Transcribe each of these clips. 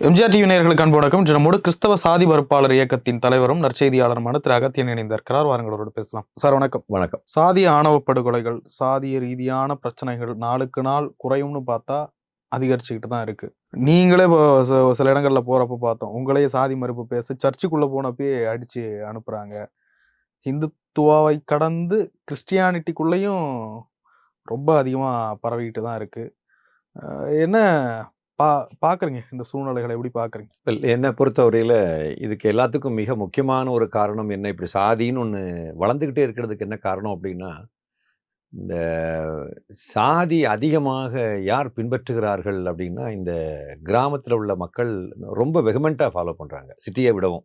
MGR TV நேயர்களுக்கு அன்பு வணக்கம். நம்மோடு கிறிஸ்தவ சாதி மறுப்பாளர் இயக்கத்தின் தலைவரும் நற்செய்தியாளருமான திரு அகத்தியன் இணைந்திருக்கிறார். வாருங்களோடு பேசலாம். சார் வணக்கம். வணக்கம். சாதிய ஆணவ படுகொலைகள் சாதிய ரீதியான பிரச்சனைகள் நாளுக்கு நாள் குறையும்னு பார்த்தா அதிகரிச்சுக்கிட்டு தான் இருக்கு. நீங்களே சில இடங்கள்ல போறப்ப பார்த்தோம். உங்களையே சாதி மறுப்பு பேச சர்ச்சுக்குள்ள போனப்பயே அடிச்சு அனுப்புறாங்க. இந்துத்துவாவை கடந்து கிறிஸ்டியானிட்டிக்குள்ளேயும் ரொம்ப அதிகமா பரவிட்டு தான் இருக்கு. அஹ் என்ன பா பார்க்குறீங்க இந்த சூழ்நிலைகளை எப்படி பார்க்குறீங்க என்னை பொறுத்தவரையில் இதுக்கு எல்லாத்துக்கும் மிக முக்கியமான ஒரு காரணம் என்ன? இப்படி சாதின்னு ஒன்று வளர்ந்துக்கிட்டே இருக்கிறதுக்கு என்ன காரணம் அப்படின்னா இந்த சாதி அதிகமாக யார் பின்பற்றுகிறார்கள் அப்படின்னா இந்த கிராமத்தில் உள்ள மக்கள் ரொம்ப வெகுமெண்ட்டாக ஃபாலோ பண்ணுறாங்க சிட்டியை விடவும்.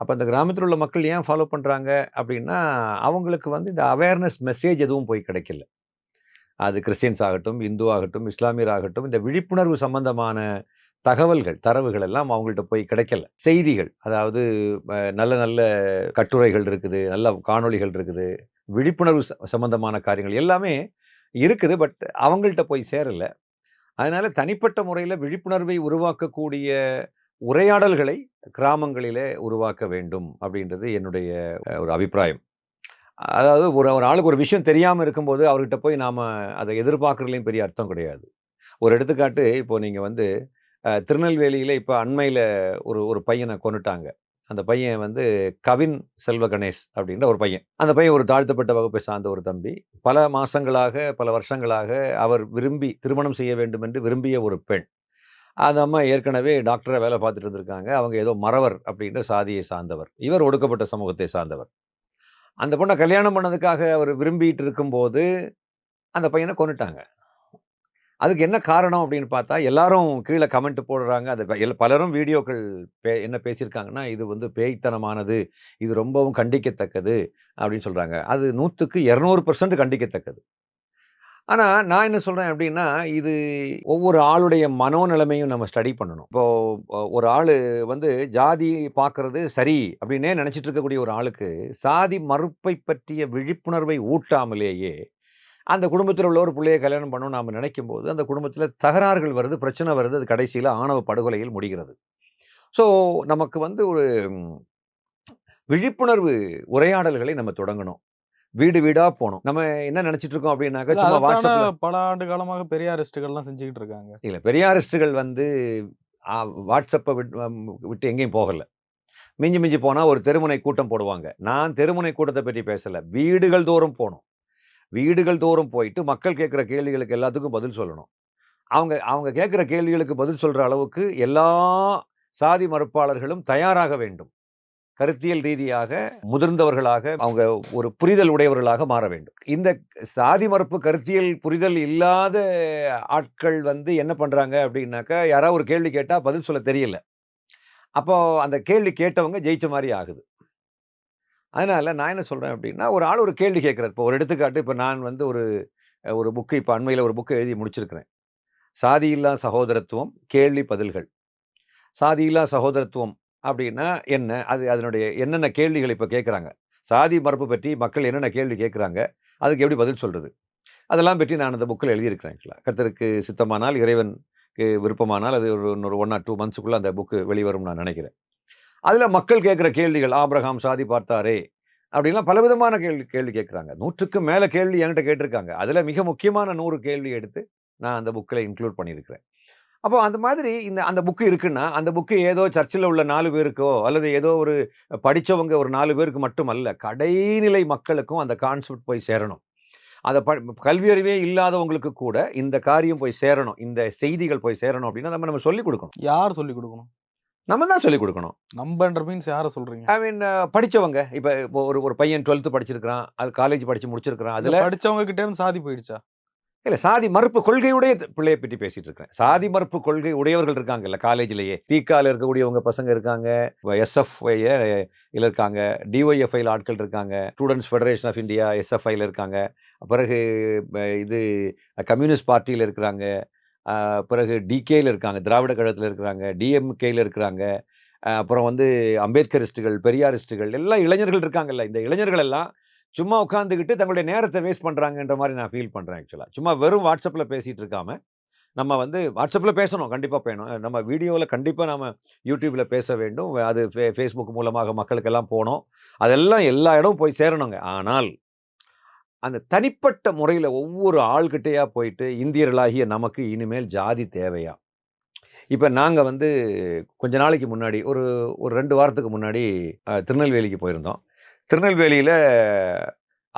அப்போ அந்த கிராமத்தில் உள்ள மக்கள் ஏன் ஃபாலோ பண்ணுறாங்க அப்படின்னா அவங்களுக்கு வந்து இந்த அவேர்னஸ் மெசேஜ் எதுவும் போய் கிடைக்கல. அது கிறிஸ்டியன்ஸ் ஆகட்டும் இந்து ஆகட்டும் இஸ்லாமியர் ஆகட்டும் இந்த விழிப்புணர்வு சம்பந்தமான தகவல்கள் தரவுகள் எல்லாம் அவங்கள்ட்ட போய் கிடைக்கல. செய்திகள் அதாவது நல்ல நல்ல கட்டுரைகள் இருக்குது நல்ல காணொளிகள் இருக்குது விழிப்புணர்வு ச- சம்பந்தமான காரியங்கள் எல்லாமே இருக்குது பட் அவங்கள்ட்ட போய் சேரலை. அதனால் தனிப்பட்ட முறையில் விழிப்புணர்வை உருவாக்கக்கூடிய உரையாடல்களை கிராமங்களிலே உருவாக்க வேண்டும் அப்படின்றது என்னுடைய ஒரு அபிப்பிராயம். அதாவது ஒரு ஒரு ஆளுக்கு ஒரு விஷயம் தெரியாமல் இருக்கும்போது அவர்கிட்ட போய் நாம் அதை எதிர்பார்க்குறதுலையும் பெரிய அர்த்தம் கிடையாது. ஒரு எடுத்துக்காட்டு இப்போ நீங்கள் வந்து திருநெல்வேலியில் இப்போ அண்மையில் ஒரு ஒரு பையனை கொண்டுட்டாங்க அந்த பையன் வந்து கவின் செல்வ கணேஷ் அப்படின்ற ஒரு பையன். அந்த பையன் ஒரு தாழ்த்தப்பட்ட வகுப்பை சார்ந்த ஒரு தம்பி. பல மாதங்களாக பல வருஷங்களாக அவர் விரும்பி திருமணம் செய்ய வேண்டும் என்று விரும்பிய ஒரு பெண். அந்த அம்மா ஏற்கனவே டாக்டரை வேலை பார்த்துட்டு இருந்திருக்காங்க. அவங்க ஏதோ மறவர் அப்படின்ற சாதியை சார்ந்தவர். இவர் ஒடுக்கப்பட்ட சமூகத்தை சார்ந்தவர். அந்த பொண்ணை கல்யாணம் பண்ணதுக்காக அவர் விரும்பிட்டு இருக்கும்போது அந்த பையனை கொண்டுட்டாங்க அதுக்கு என்ன காரணம் அப்படின்னு பார்த்தா எல்லாரும் கீழே கமெண்ட் போடுறாங்க. அது பலரும் வீடியோக்கள் பே என்ன பேசியிருக்காங்கன்னா இது வந்து பேய்த்தனமானது இது ரொம்பவும் கண்டிக்கத்தக்கது அப்படின்னு சொல்கிறாங்க அது நூற்றுக்கு இரநூறு பர்சன்ட் கண்டிக்கத்தக்கது. ஆனால் நான் என்ன சொல்கிறேன் அப்படின்னா இது ஒவ்வொரு ஆளுடைய மனோநிலைமையும் நம்ம ஸ்டடி பண்ணணும். இப்போது ஒரு ஆள் வந்து ஜாதி பார்க்குறது சரி அப்படின்னே நினச்சிட்டு இருக்கக்கூடிய ஒரு ஆளுக்கு சாதி மறுப்பை பற்றிய விழிப்புணர்வை ஊட்டாமலேயே அந்த குடும்பத்தில் உள்ள ஒரு பிள்ளையை கல்யாணம் பண்ணணும் நாம் நினைக்கும் போது அந்த குடும்பத்தில் தகராறுகள் வருது பிரச்சனை வருது அது கடைசியில் ஆணவ படுகொலையில் முடிகிறது. ஸோ நமக்கு வந்து ஒரு விழிப்புணர்வு உரையாடல்களை நம்ம தொடங்கணும். வீடு வீடா போகணும் நம்ம என்ன நினைச்சிட்டு இருக்கோம் அப்படின்னாக்கா சும்மா வாட்ஸ்அப்ல பல ஆண்டு காலமாக பெரியாரிஸ்டுகள்லாம் செஞ்சுக்கிட்டு இருக்காங்க இல்ல பெரியாரிஸ்டுகள் வந்து வாட்ஸ்அப்பை விட்டு எங்கேயும் போகல. மிஞ்சி மிஞ்சி போனா ஒரு தெருமுனை கூட்டம் போடுவாங்க. நான் தெருமுனை கூட்டத்தை பற்றி பேசல. வீடுகள் தோறும் போகணும் வீடுகள் தோறும் போயிட்டு மக்கள் கேட்குற கேள்விகளுக்கு எல்லாத்துக்கும் பதில் சொல்லணும். அவங்க அவங்க கேட்குற கேள்விகளுக்கு பதில் சொல்ற அளவுக்கு எல்லா சாதி மறுப்பாளர்களும் தயாராக வேண்டும். கருத்தியல் ரீதியாக முதிர்ந்தவர்களாக அவங்க ஒரு புரிதல் உடையவர்களாக மாற வேண்டும். இந்த சாதி மறுப்பு கருத்தியல் புரிதல் இல்லாத ஆட்கள் வந்து என்ன பண்ணுறாங்க அப்படின்னாக்கா யாராவது ஒரு கேள்வி கேட்டால் பதில் சொல்ல தெரியல. அப்போ அந்த கேள்வி கேட்டவங்க ஜெயிச்ச மாதிரி ஆகுது. அதனால் நான் என்ன சொல்கிறேன் அப்படின்னா ஒரு ஆள் ஒரு கேள்வி கேட்குறாரு. இப்போ ஒரு எடுத்துக்காட்டு இப்போ நான் வந்து ஒரு ஒரு புக்கு இப்போ அண்மையில் ஒரு புக்கு எழுதி முடிச்சிருக்கிறேன். சாதியில்லா சகோதரத்துவம் கேள்வி பதில்கள். சாதியில்லா சகோதரத்துவம் அப்படின்னா என்ன? அது அதனுடைய என்னென்ன கேள்விகள் இப்போ கேட்குறாங்க? சாதி மறுப்பு பற்றி மக்கள் என்னென்ன கேள்வி கேட்குறாங்க? அதுக்கு எப்படி பதில் சொல்கிறது அதெல்லாம் பற்றி நான் அந்த புக்கில் எழுதியிருக்கிறேன் ஆக்சுவலாக கர்த்தருக்கு சித்தமானால் இறைவனுக்கு விருப்பமானால் அது ஒரு இன்னொரு ஒன் ஆர் டூ மந்த்ஸுக்குள்ளே அந்த புக்கு வெளிவரும் நான் நினைக்கிறேன். அதில் மக்கள் கேட்குற கேள்விகள் ஆப்ரஹாம் சாதி பார்த்தாரே அப்படின்லாம் பலவிதமான கேள்வி கேள்வி கேட்குறாங்க. நூற்றுக்கு மேலே கேள்வி என்கிட்ட கேட்டிருக்காங்க. அதில் மிக முக்கியமான நூறு கேள்வி எடுத்து நான் அந்த புக்கில் இன்க்ளூட் பண்ணியிருக்கிறேன். அப்போ அந்த மாதிரி இந்த அந்த புக்கு இருக்குன்னா அந்த புக்கு ஏதோ சர்ச்சில் உள்ள நாலு பேருக்கோ அல்லது ஏதோ ஒரு படிச்சவங்க ஒரு நாலு பேருக்கு மட்டும் அல்ல கடைநிலை மக்களுக்கும் அந்த கான்செப்ட் போய் சேரணும். அதை ப கல்வி அறிவே இல்லாதவங்களுக்கு கூட இந்த காரியம் போய் சேரணும் இந்த செய்திகள் போய் சேரணும் அப்படின்னா நம்ம நம்ம சொல்லிக் கொடுக்கணும். யார் சொல்லி கொடுக்கணும்? நம்ம தான் சொல்லிக் கொடுக்கணும். நம்பன்ற மீன்ஸ் யாரை சொல்றீங்க? ஐ மீன் படிச்சவங்க. இப்போ ஒரு ஒரு பையன் டுவெல்த்து படிச்சிருக்கிறான் அது காலேஜ் படிச்சு முடிச்சிருக்கிறான் அதுல அதில் படிச்சவங்க கிட்டே இருந்து சாதி போயிடுச்சா? இல்லை சாதி மறுப்பு கொள்கையுடைய பிள்ளையை பற்றி பேசிட்டு இருக்கேன். சாதி மறுப்பு கொள்கை உடையவர்கள் இருக்காங்கல்ல காலேஜ்லேயே. தீக்கால இருக்கக்கூடியவங்க பசங்க இருக்காங்க எஸ்எஃப்ஐல இருக்காங்க டிஒய்எஃப்ஐல ஆட்கள் இருக்காங்க ஸ்டூடெண்ட்ஸ் ஃபெடரேஷன் ஆஃப் இந்தியா எஸ்எஃப்ஐல இருக்காங்க. பிறகு இது கம்யூனிஸ்ட் பார்ட்டியில் இருக்கிறாங்க. பிறகு டிகேயில் இருக்காங்க திராவிட கழகத்தில் இருக்கிறாங்க டிஎம்கேயில் இருக்கிறாங்க. அப்புறம் வந்து அம்பேத்கரிஸ்டுகள் பெரியாரிஸ்டுகள் எல்லாம் இளைஞர்கள் இருக்காங்கல்ல இந்த இளைஞர்கள் எல்லாம் சும்மா உட்காந்துக்கிட்டு தங்களுடைய நேரத்தை வேஸ்ட் பண்ணுறாங்கன்ற மாதிரி நான் ஃபீல் பண்ணுறேன் ஆக்சுவலாக சும்மா வெறும் வாட்ஸ்அப்பில் பேசிகிட்டு இருக்காம நம்ம வந்து வாட்ஸ்அப்பில் பேசணும் கண்டிப்பாக பேணும். நம்ம வீடியோவில் கண்டிப்பாக நம்ம யூடியூப்பில் பேச வேண்டும். அது ஃபே ஃபேஸ்புக் மூலமாக மக்களுக்கெல்லாம் போகணும். அதெல்லாம் எல்லா இடமும் போய் சேரணுங்க. ஆனால் அந்த தனிப்பட்ட முறையில் ஒவ்வொரு ஆள்கிட்டையாக போயிட்டு இந்தியர்களாகிய நமக்கு இனிமேல் ஜாதி தேவையா? இப்போ நாங்கள் வந்து கொஞ்ச நாளைக்கு முன்னாடி ஒரு ஒரு ரெண்டு வாரத்துக்கு முன்னாடி திருநெல்வேலிக்கு போயிருந்தோம். திருநெல்வேலியில்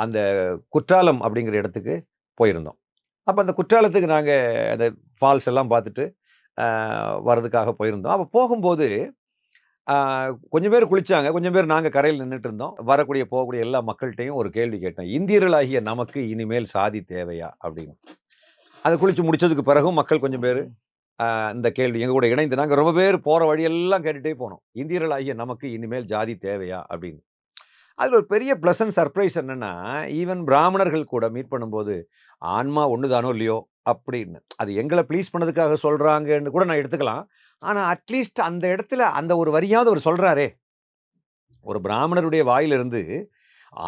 அந்த குற்றாலம் அப்படிங்கிற இடத்துக்கு போயிருந்தோம். அப்போ அந்த குற்றாலத்துக்கு நாங்கள் அந்த ஃபால்ஸ் எல்லாம் பார்த்துட்டு வர்றதுக்காக போயிருந்தோம். அப்போ போகும்போது கொஞ்சம் பேர் குளிச்சாங்க. கொஞ்சம் பேர் நாங்கள் கரையில் நின்றுட்டு இருந்தோம். வரக்கூடிய போகக்கூடிய எல்லா மக்கள்கிட்டையும் ஒரு கேள்வி கேட்டேன் இந்தியர்களாகிய நமக்கு இனிமேல் சாதி தேவையா அப்படின்னு. அதை குளிச்சு முடிச்சதுக்கு பிறகும் மக்கள் கொஞ்சம் பேர் இந்த கேள்வி எங்க கூட இணைந்து நாங்கள் ரொம்ப பேர் போகிற வழியெல்லாம் கேட்டுகிட்டே போனோம். இந்தியர்களாகிய நமக்கு இனிமேல் ஜாதி தேவையா அப்படின்னு. அதில் ஒரு பெரிய ப்ளசன்ட் சர்ப்ரைஸ் என்னென்னா ஈவன் பிராமணர்கள் கூட மீட் பண்ணும்போது ஆன்மா ஒன்று தானோ இல்லையோ அப்படின்னு. அது எங்களை ப்ளீஸ் பண்ணதுக்காக சொல்கிறாங்கன்னு கூட நான் எடுத்துக்கலாம். ஆனால் அட்லீஸ்ட் அந்த இடத்துல அந்த ஒரு வரியாவது அவர் சொல்கிறாரே ஒரு பிராமணருடைய வாயிலிருந்து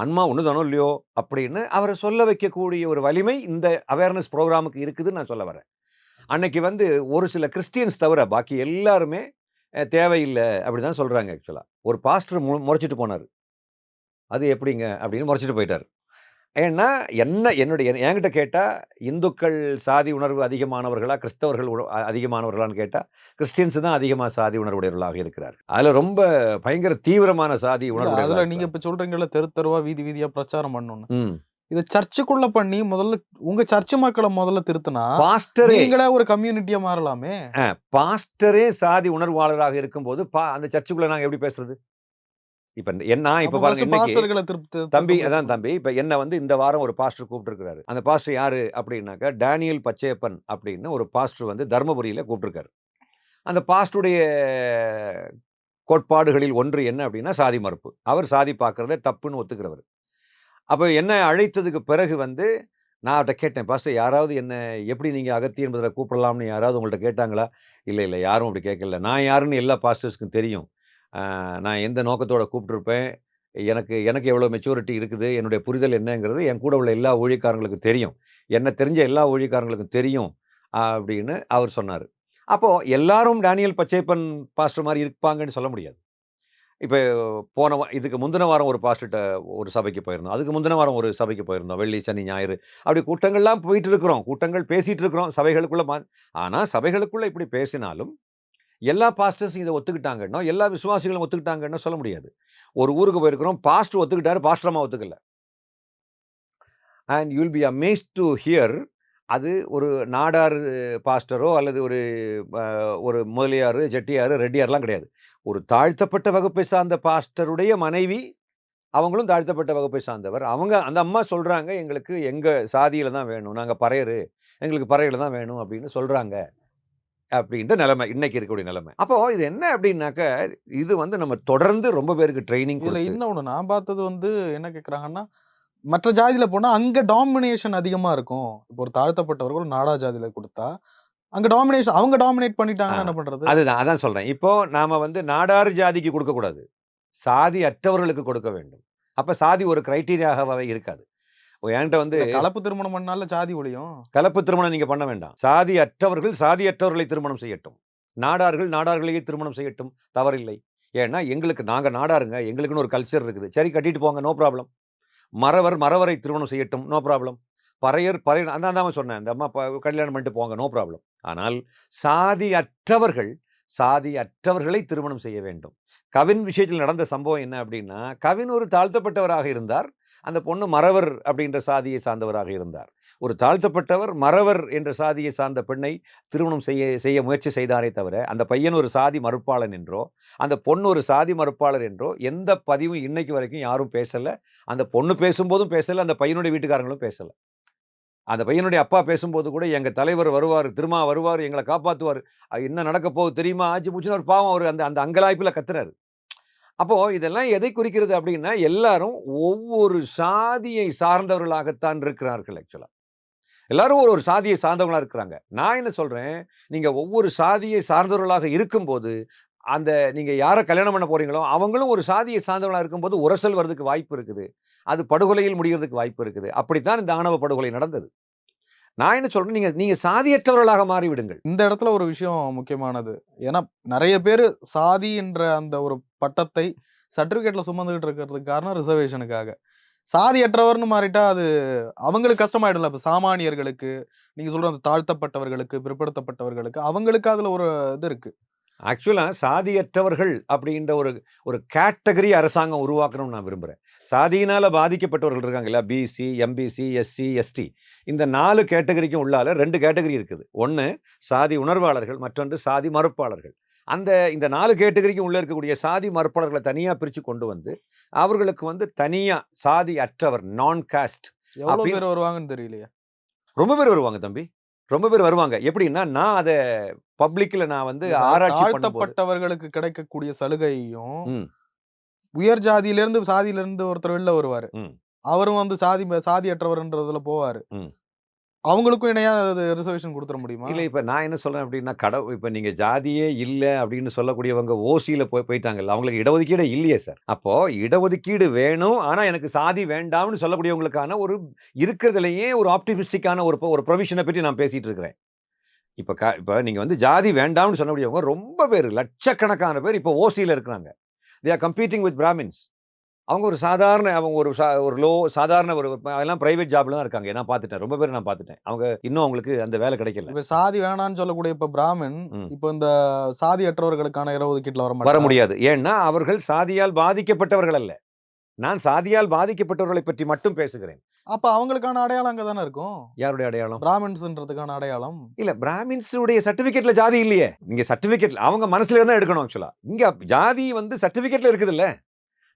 ஆன்மா ஒன்று தானோ இல்லையோ அப்படின்னு அவரை சொல்ல வைக்கக்கூடிய ஒரு வலிமை இந்த அவேர்னஸ் ப்ரோக்ராமுக்கு இருக்குதுன்னு நான் சொல்ல வரேன். அன்னைக்கு வந்து ஒரு சில கிறிஸ்டியன்ஸ் தவிர பாக்கி எல்லாருமே தேவையில்லை அப்படி தான் சொல்கிறாங்க ஆக்சுவலாக ஒரு பாஸ்டர் மு முறைச்சிட்டு போனார். அது எப்படிங்க? அப்படின்னு முறைச்சிட்டு போயிட்டார். ஏன்னா என்ன என்னுடைய என்- என்கிட்ட கேட்டால் இந்துக்கள் சாதி உணர்வு அதிகமானவர்களா கிறிஸ்தவர்கள் அதிகமானவர்களான்னு கேட்டால் கிறிஸ்டியன்ஸ் தான் அதிகமாக சாதி உணர்வுடையவர்களாக இருக்கிறார். அதில் ரொம்ப பயங்கர தீவிரமான சாதி உணர்வு அதுல நீங்க இப்ப சொல்றீங்கல்ல தெரு தெருவா வீதி வீதியா பிரச்சாரம் பண்ணணும்னு. ம். இத சர்ச்சுக்குள்ள பண்ணி முதல்ல உங்க சர்ச்சு மக்களை முதல்ல திருத்தினா பாஸ்டரே நீங்களே ஒரு கம்யூனிட்டியா மாறலாமே. பாஸ்டரே சாதி உணர்வாளராக இருக்கும்போது பா அந்த சர்ச்சுக்குள்ள நாங்கள் எப்படி பேசுறது? இப்போ என்ன இப்போ பாருங்க இன்னைக்கு திருப்தி தம்பி அதான் தம்பி இப்போ என்ன வந்து இந்த வாரம் ஒரு பாஸ்டர் கூப்பிட்டுருக்காரு அந்த பாஸ்டர் யாரு அப்படின்னாக்கா டேனியல் பச்சையப்பன் அப்படின்னு ஒரு பாஸ்டர் வந்து தர்மபுரியில் கூப்பிட்டுருக்காரு. அந்த பாஸ்டருடைய கோட்பாடுகளில் ஒன்று என்ன அப்படின்னா சாதி மறுப்பு. அவர் சாதி பார்க்கறத தப்புன்னு ஒத்துக்கிறவர். அப்போ என்ன அழைத்ததுக்கு பிறகு வந்து நான் அவர்கிட்ட கேட்டேன் பாஸ்டர் யாராவது என்ன எப்படி நீங்கள் அகத்தி என்பதில் கூப்பிடலாம்னு யாராவது உங்கள்கிட்ட கேட்டாங்களா? இல்லை இல்லை யாரும் அப்படி கேட்கல. நான் யாருன்னு எல்லா பாஸ்டர்ஸ்க்கும் தெரியும். நான் எந்த நோக்கத்தோட கூப்பிட்டுருப்பேன்? எனக்கு எனக்கு எவ்வளோ மெச்சூரிட்டி இருக்குது? என்னுடைய புரிதல் என்னங்கிறது என் கூட உள்ள எல்லா ஊழியக்காரங்களுக்கும் தெரியும். என்ன தெரிஞ்ச எல்லா ஊழியக்காரங்களுக்கும் தெரியும் அப்படின்னு அவர் சொன்னார். அப்போது எல்லாரும் டேனியல் பச்சைப்பன் பாஸ்டர் மாதிரி இருப்பாங்கன்னு சொல்ல முடியாது. இப்போ போன வா இதுக்கு முந்தின வாரம் ஒரு பாஸ்டர்கிட்ட ஒரு சபைக்கு போயிருந்தோம். அதுக்கு முந்தின வாரம் ஒரு சபைக்கு போயிருந்தோம். வெள்ளி சனி ஞாயிறு. அப்படி கூட்டங்கள்லாம் போயிட்டு இருக்கிறோம். கூட்டங்கள் பேசிட்டு இருக்கிறோம். சபைகளுக்குள்ள மா ஆனால் சபைகளுக்குள்ள இப்படி பேசினாலும் எல்லா பாஸ்டர்ஸும் இதை ஒத்துக்கிட்டாங்கன்னா எல்லா விசுவாசிகளும் ஒத்துக்கிட்டாங்கன்னு சொல்ல முடியாது. ஒரு ஊருக்கு போயிருக்கிறோம் பாஸ்டர் ஒத்துக்கிட்டாரு பாஸ்டரமாக ஒத்துக்கல. And you'll be amazed to hear அது ஒரு நாடார் பாஸ்டரோ அல்லது ஒரு ஒரு முதலியார் ஜெட்டியார் ரெட்டியார்லாம் கிடையாது. ஒரு தாழ்த்தப்பட்ட வகுப்பை சார்ந்த பாஸ்டருடைய மனைவி அவங்களும் தாழ்த்தப்பட்ட வகுப்பை சார்ந்தவர். அவங்க அந்த அம்மா சொல்கிறாங்க எங்களுக்கு எங்கள் சாதியில் தான் வேணும் நாங்கள் பறையரு எங்களுக்கு பறையில் தான் வேணும் அப்படின்னு சொல்கிறாங்க அப்படின்ற நிலைமை இன்னைக்கு இருக்கக்கூடிய நிலைமை. அப்போ இது என்ன அப்படின்னாக்க இது வந்து நம்ம தொடர்ந்து ரொம்ப பேருக்கு ட்ரைனிங் இதுல இன்னொன்னு நான் பார்த்தது வந்து என்ன கேக்குறாங்கன்னா மற்ற ஜாதியில போனா அங்க டாமினேஷன் அதிகமா இருக்கும். இப்போ ஒரு தாழ்த்தப்பட்டவர்கள் நாடா ஜாதியில கொடுத்தா அங்க டாமினேஷன் அவங்க டாமினேட் பண்ணிட்டாங்கன்னா. என்ன பண்றது? அதுதான் அதான் சொல்றேன். இப்போ நாம வந்து நாடார் ஜாதிக்கு கொடுக்க கூடாது சாதி அற்றவர்களுக்கு கொடுக்க வேண்டும். அப்ப சாதி ஒரு கிரைட்டீரியாகவே இருக்காது. என்கிட்ட வந்து கலப்பு திருமணம் பண்ணால ஜாதி ஒழியும்? கலப்பு திருமணம் நீங்க பண்ண வேண்டாம். சாதி அற்றவர்கள் சாதி அற்றவர்களை திருமணம் செய்யட்டும். நாடார்கள் நாடார்களையே திருமணம் செய்யட்டும். தவறில்லை. ஏன்னா எங்களுக்கு நாங்க நாடாருங்க. எங்களுக்குன்னு ஒரு கல்ச்சர் இருக்குது. சரி கட்டிட்டு போங்க. நோ ப்ராப்ளம் மறவர் மறவரை திருமணம் செய்யட்டும். நோ ப்ராப்ளம் பறையர் பறையர் அந்த தான் சொன்னேன். இந்த அம்மா கல்யாணம் பண்ணிட்டு போங்க. நோ ப்ராப்ளம் ஆனால் சாதி அற்றவர்கள் சாதி அற்றவர்களை திருமணம் செய்ய வேண்டும். கவின் விஷயத்தில் நடந்த சம்பவம் என்ன அப்படின்னா கவின் ஒரு தாழ்த்தப்பட்டவராக இருந்தார். அந்த பொண்ணு மறவர் அப்படின்ற சாதியை சார்ந்தவராக இருந்தார். ஒரு தாழ்த்தப்பட்டவர் மறவர் என்ற சாதியை சார்ந்த பெண்ணை திருமணம் செய்ய செய்ய முயற்சி செய்தாரே தவிர அந்த பையன் ஒரு சாதி மறுப்பாளன் என்றோ அந்த பொண்ணு ஒரு சாதி மறுப்பாளர் என்றோ எந்த பதிவும் இன்னைக்கு வரைக்கும் யாரும் பேசல. அந்த பொண்ணு பேசும்போதும் பேசல அந்த பையனுடைய வீட்டுக்காரங்களும் பேசல. அந்த பையனுடைய அப்பா பேசும்போது கூட எங்க தலைவர் வருவார் திருமா வருவார் எங்களை காப்பாற்றுவார் என்ன நடக்க போகுது தெரியுமா? ஆச்சு முடிச்சுன்னு ஒரு பாவம் அவர் அந்த அந்த அங்கலாய்ப்பில் கத்துறாரு. அப்போ இதெல்லாம் எதை குறிக்கிறது அப்படின்னா எல்லாரும் ஒவ்வொரு சாதியை சார்ந்தவர்களாகத்தான் இருக்கிறார்கள் ஆக்சுவலாக எல்லாரும் ஒரு ஒரு சாதியை சார்ந்தவங்களா இருக்கிறாங்க. நான் என்ன சொல்றேன்? நீங்க ஒவ்வொரு சாதியை சார்ந்தவர்களாக இருக்கும்போது அந்த நீங்க யாரை கல்யாணம் பண்ண போறீங்களோ அவங்களும் ஒரு சாதியை சார்ந்தவங்களா இருக்கும்போது உரசல் வர்றதுக்கு வாய்ப்பு இருக்குது. அது படுகொலையில் முடிகிறதுக்கு வாய்ப்பு இருக்குது. அப்படித்தான் இந்த ஆணவ படுகொலை நடந்தது. நான் என்ன சொல்றேன்? நீங்க நீங்க சாதியற்றவர்களாக மாறி விடுங்கள் இந்த இடத்துல ஒரு விஷயம் முக்கியமானது. ஏன்னா நிறைய பேர் சாதி என்ற அந்த ஒரு பட்டத்தை சர்டிபிகேட்ல சுமந்துகிட்டு இருக்கிறதுக்கு காரணம் ரிசர்வேஷனுக்காக சாதியற்றவர்னு மாறிட்டா அது அவங்களுக்கு கஷ்டமாயிடும்ல. இப்ப சாமானியர்களுக்கு நீங்க சொல்ற அந்த தாழ்த்தப்பட்டவர்களுக்கு பிற்படுத்தப்பட்டவர்களுக்கு அவங்களுக்கு அதுல ஒரு இது இருக்கு. ஆக்சுவலா சாதியற்றவர்கள் அப்படின்ற ஒரு ஒரு கேட்டகரி அரசாங்கம் உருவாக்கணும்னு நான் விரும்புறேன். சாதியினால பாதிக்கப்பட்டவர்கள் இருக்காங்கல்ல பிசி எம்பிசி எஸ்சி எஸ்டி இந்த நாலு கேட்டகரிக்கும் உள்ளால ரெண்டு கேட்டகரி இருக்குது. ஒன்று சாதி உணர்வாளர்கள் மற்றொன்று சாதி மறுப்பாளர்கள். அந்த இந்த நாலு கேட்டகரிக்கும் உள்ள இருக்கக்கூடிய சாதி மறுப்பாளர்களை தனியாக பிரித்து கொண்டு வந்து அவர்களுக்கு வந்து தனியாக சாதி அற்றவர் நான் காஸ்ட் பேர் வருவாங்கன்னு தெரியலையே. ரொம்ப பேர் வருவாங்க தம்பி. ரொம்ப பேர் வருவாங்க. எப்படின்னா நான் அதை பப்ளிக்ல நான் வந்து ஆராய்ச்சி தாழ்த்தப்பட்டவர்களுக்கு கிடைக்கக்கூடிய சலுகையும். உயர் ஜாதியில இருந்து சாதியில இருந்து ஒருத்தர் வெளில வருவாரு. அவரும் வந்து சாதி சாதியற்றவர்ன்றதுல போவாரு. அவங்களுக்கும் இணையா ரிசர்வேஷன் கொடுத்துட முடியுமா? இல்ல இப்ப நான் என்ன சொல்றேன் அப்படின்னா கடவு இப்ப நீங்க ஜாதியே இல்ல அப்படின்னு சொல்லக்கூடியவங்க ஓசியில போய் போயிட்டாங்கல்ல அவங்களுக்கு இடஒதுக்கீடு இல்லையே சார். அப்போ இடஒதுக்கீடு வேணும். ஆனா எனக்கு சாதி வேண்டாம்னு சொல்லக்கூடியவங்களுக்கான ஒரு இருக்கிறதுலயே ஒரு ஆப்டிமிஸ்டிக்கான ஒரு ஒரு ப்ரொவிஷனை பற்றி நான் பேசிட்டு இருக்கிறேன். இப்ப க இப்ப நீங்க வந்து ஜாதி வேண்டாம்னு சொல்லக்கூடியவங்க ரொம்ப பேர் லட்சக்கணக்கான பேர் இப்போ ஓசியில இருக்கிறாங்க. They are competing with Brahmins அவங்க ஒரு சாதாரண அவங்க ஒரு சா ஒரு லோ சாதாரண ஒரு எல்லாம் பிரைவேட் ஜாப்ல தான் இருக்காங்க. நான் பார்த்துட்டேன். ரொம்ப பேர் நான் பார்த்துட்டேன். அவங்க இன்னும் அவங்களுக்கு அந்த வேலை கிடைக்கல. இப்ப சாதி வேணாம்னு சொல்லக்கூடிய இப்ப பிராமின். இப்ப இந்த சாதியற்றவர்களுக்கான இடஒதுக்கீட்டுல வர வர? முடியாது. ஏன்னா அவர்கள் சாதியால் பாதிக்கப்பட்டவர்கள் அல்ல. நான் சாதியால் பாதிக்கப்பட்டவர்களை பற்றி மட்டும் பேசுகிறேன். அப்ப அவங்களுக்கான அடையாளம் அங்கதானே இருக்கும்? யாருடைய அடையாளம்? பிராமின்ஸ்ன்றதுக்கான அடையாளம். இல்ல பிராமின்ஸ் உடைய சர்டிபிகேட்ல ஜாதி இல்லையே. நீங்க சர்டிபிகேட்ல அவங்க மனசுல இருந்தா எடுக்கணும் ஆக்சுவலா இங்க ஜாதி வந்து சர்டிபிகேட்ல இருக்குது இல்ல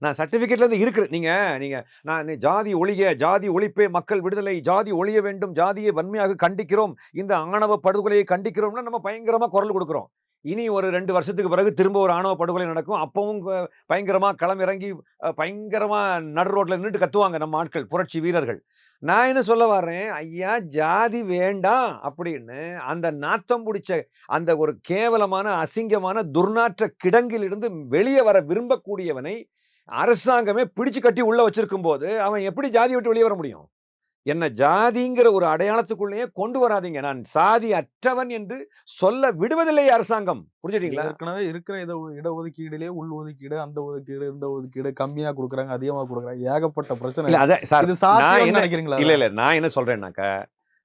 நான் சர்டிபிகேட்ல இருந்து இருக்கு. நீங்க நீங்க நான் ஜாதி ஒழிய ஜாதி ஒழிப்பே மக்கள் விடுதலை ஜாதி ஒழிய வேண்டும் ஜாதியை வன்மையாக கண்டிக்கிறோம் இந்த ஆணவ படுகொலையை கண்டிக்கிறோம்னா நம்ம பயங்கரமா குரல் கொடுக்கிறோம். இனி ஒரு ரெண்டு வருஷத்துக்கு பிறகு திரும்ப ஒரு ஆணவ படுகொலை நடக்கும். அப்பவும் பயங்கரமாக களமிறங்கி களம் இறங்கி நடு ரோட்டில் நின்றுட்டு கத்துவாங்க நம்ம ஆட்கள் புரட்சி வீரர்கள். நான் என்ன சொல்ல வர்றேன்? ஐயா ஜாதி வேண்டாம் அப்படின்னு அந்த நாத்தம் பிடிச்ச அந்த ஒரு கேவலமான அசிங்கமான துர்நாற்ற கிடங்கிலிருந்து வெளியே வர விரும்பக்கூடியவனை அரசாங்கமே பிடிச்சு கட்டி உள்ளே வச்சிருக்கும் போது அவன் எப்படி ஜாதி விட்டு வெளியே வர முடியும்? என்ன ஜாதிங்கிற ஒரு அடையாளத்துக்குள்ளேயே கொண்டு வராதீங்க. நான் சாதி அற்றவன் என்று சொல்ல விடுவதில்லை அரசாங்கம். புரிஞ்சுட்டீங்களா? ஏற்கனவே இருக்கிற இட இடஒதுக்கீடுலயே உள் ஒதுக்கீடு அந்த ஒதுக்கீடு இந்த ஒதுக்கீடு கம்மியா கொடுக்குறாங்க அதிகமா கொடுக்குறாங்க. ஏகப்பட்ட பிரச்சனை. இல்ல அதான் சார் இது நான் என்ன நினைக்கிறீங்களா? இல்ல இல்ல நான் என்ன சொல்றேன்னாக்கா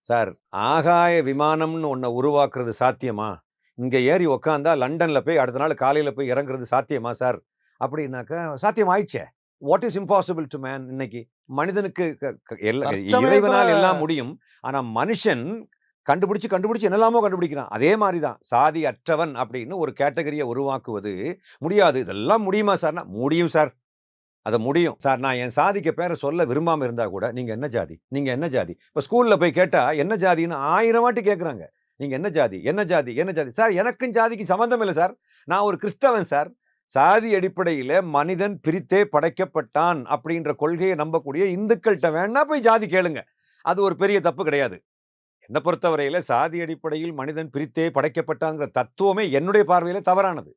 சார் ஆகாய விமானம்னு ஒன்றை உருவாக்குறது சாத்தியமா? இங்க ஏறி உக்காந்தா லண்டன்ல போய் அடுத்த நாள் காலையில போய் இறங்குறது சாத்தியமா சார்? அப்படின்னாக்கா சாத்தியம் ஆயிடுச்சே what is impossible to man இன்னைக்கு? மனிதனுக்கு இறைவனால் எல்லாம் முடியும். ஆனா மனுஷன் கண்டுபிடிச்சு கண்டுபிடிச்சு என்னெல்லாமோ கண்டுபிடிக்கிறான். அதே மாதிரி தான். சாதி அற்றவன் அப்படின்னு ஒரு கேட்டகரியை உருவாக்குவது முடியாது. இதெல்லாம் முடியுமா சார்னா முடியும் சார் அதை முடியும். சார் நான் என் சாதிக்கு பேரை சொல்ல விரும்பாம இருந்தா கூட நீங்க என்ன ஜாதி? நீங்க என்ன ஜாதி? இப்ப ஸ்கூல்ல போய் கேட்டா என்ன ஜாதின்னு ஆயிரம் வாட்டி கேட்குறாங்க நீங்க என்ன ஜாதி? என்ன ஜாதி? என்ன ஜாதி? சார் எனக்கும் ஜாதிக்கும் சம்மந்தம் இல்லை சார் நான் ஒரு கிறிஸ்தவன் சார் சாதி அடிப்படையில மனிதன் பிரித்தே படைக்கப்பட்டான் அப்படின்ற கொள்கையை நம்பக்கூடிய இந்துக்கள்கிட்ட வேணா போய் ஜாதி கேளுங்க. அது ஒரு பெரிய தப்பு கிடையாது. என்னை பொறுத்தவரையில சாதி அடிப்படையில் மனிதன் பிரித்தே படைக்கப்பட்டாங்கிற தத்துவமே என்னுடைய பார்வையில தவறானது.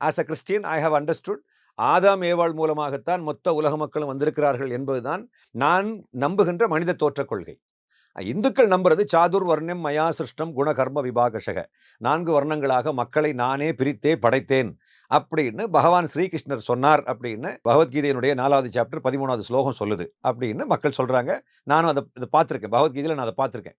As a Christian I have understood ஆதாம் ஏவாள் மூலமாகத்தான் மொத்த உலக மக்களும் வந்திருக்கிறார்கள் என்பதுதான் நான் நம்புகின்ற மனித தோற்றக் கொள்கை. இந்துக்கள் நம்புறது சாதுர் வர்ணம் மயா சிருஷ்டம் குணகர்ம விபாகஷக. நான்கு வர்ணங்களாக மக்களை நானே பிரித்தே படைத்தேன். அப்படின்னு பகவான் ஸ்ரீகிருஷ்ணர் சொன்னார் அப்படின்னு பகவத்கீதையினுடைய நாலாவது சாப்டர் பதிமூணாவது ஸ்லோகம் சொல்லுது அப்படின்னு மக்கள் சொல்றாங்க. நானும் அதை இதை பார்த்துருக்கேன். பகவத்கீதையில நான் அதை பார்த்துருக்கேன்.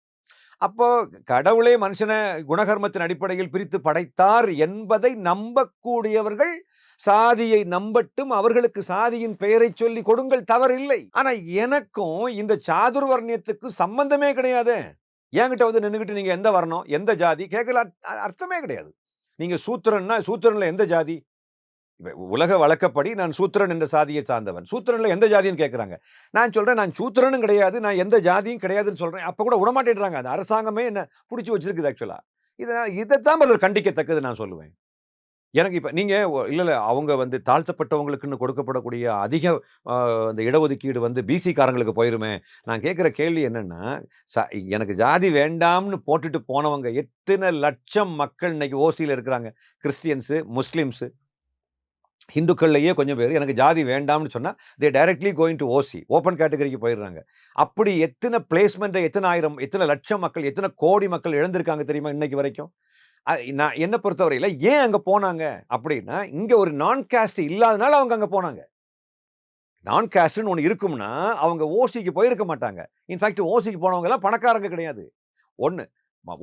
அப்போ கடவுளே மனுஷனை குணகர்மத்தின் அடிப்படையில் பிரித்து படைத்தார் என்பதை நம்பக்கூடியவர்கள் சாதியை நம்பட்டும் அவர்களுக்கு சாதியின் பெயரை சொல்லி கொடுங்கள் தவறில்லை. ஆனா எனக்கும் இந்த சாதுர்வர்ணியத்துக்கும் சம்பந்தமே கிடையாது. என்கிட்ட வந்து நின்றுகிட்டு நீங்க எந்த வரணும் எந்த ஜாதி கேட்கல அர்த்தமே கிடையாது. நீங்க சூத்திரன்னா சூத்திரன்ல எந்த ஜாதி? உலக வழக்கப்படி நான் சூத்திரன் என்ற சாதியை சார்ந்தவன். சூத்திரன்ல எந்த ஜாதின்னு கேட்கறாங்க நான் சொல்றேன் நான் சூத்திரனும் கிடையாது நான் எந்த ஜாதியும் கிடையாதுன்னு சொல்றேன். அப்போ கூட விடமாட்டேன்றாங்க அந்த அரசாங்கமே என்ன பிடிச்சி வச்சிருக்குது ஆக்சுவலா இதை இதைத்தான் அதில் கண்டிக்கத்தக்கது நான் சொல்லுவேன். எனக்கு இப்ப நீங்க ஒ- இல்ல இல்ல. அவங்க வந்து தாழ்த்தப்பட்டவங்களுக்குன்னு கொடுக்கப்படக்கூடிய அதிக ஆஹ், அந்த இடஒதுக்கீடு வந்து பிசி காரங்களுக்கு போயிருமே. நான் கேட்குற கேள்வி என்னன்னா ச- எனக்கு ஜாதி வேண்டாம்னு போட்டுட்டு போனவங்க எத்தனை லட்சம் மக்கள் இன்னைக்கு ஓசியில் இருக்கிறாங்க. Christians Muslims. ஹிந்துக்கள்லயே கொஞ்சம் பேர் எனக்கு ஜாதி வேண்டாம்னு சொன்னா they directly going to OC open கேட்டகரிக்கு போயிடுறாங்க. அப்படி எத்தனை பிளேஸ்மெண்ட்டை எத்தனை ஆயிரம் எத்தனை லட்சம் மக்கள் எத்தனை கோடி மக்கள் இழந்திருக்காங்க தெரியுமா இன்னைக்கு வரைக்கும்? நான் என்னை பொறுத்தவரையில் ஏன் அங்கே போனாங்க அப்படின்னா இங்கே ஒரு நான் காஸ்ட் இல்லாதனால அவங்க அங்கே போனாங்க. நான் காஸ்ட்னு ஒன்று இருக்கும்னா அவங்க ஓசிக்கு போயிருக்க மாட்டாங்க. இன்ஃபேக்ட் ஓசிக்கு போனவங்க பணக்காரங்க கிடையாது. ஒன்று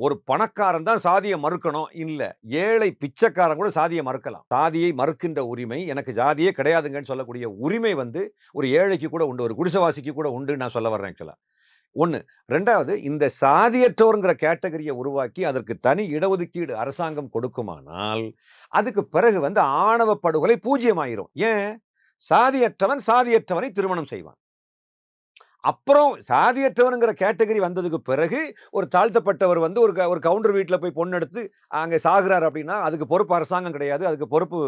ஒரு பணக்காரன் தான் சாதியை மறுக்கணும். இல்லை ஏழை பிச்சைக்காரன் கூட சாதியை மறுக்கலாம். சாதியை மறுக்கின்ற உரிமை எனக்கு ஜாதியே கிடையாதுங்கன்னு சொல்லக்கூடிய உரிமை வந்து ஒரு ஏழைக்கு கூட உண்டு ஒரு குடிசைவாசிக்கு கூட உண்டு நான் சொல்ல வர்றேன் ஆக்சுவலாக ஒன்று ரெண்டாவது இந்த சாதியற்றோருங்கிற கேட்டகரியை உருவாக்கி அதற்கு தனி இடஒதுக்கீடு அரசாங்கம் கொடுக்குமானால் அதுக்கு பிறகு வந்து ஆணவ படுகொலை பூஜ்ஜியமாயிரும் ஏன்? சாதியற்றவன் சாதியற்றவனை திருமணம் செய்வான். அப்புறம் சாதியற்றவனுங்கிற கேட்டகரி வந்ததுக்கு பிறகு ஒரு தாழ்த்தப்பட்டவர் வந்து ஒரு க- ஒரு கவுண்டர் வீட்டில் போய் பொண்ணு எடுத்து அங்கே சாகுறார் அப்படின்னா அதுக்கு பொறுப்பு அரசாங்கம் கிடையாது. அதுக்கு பொறுப்பு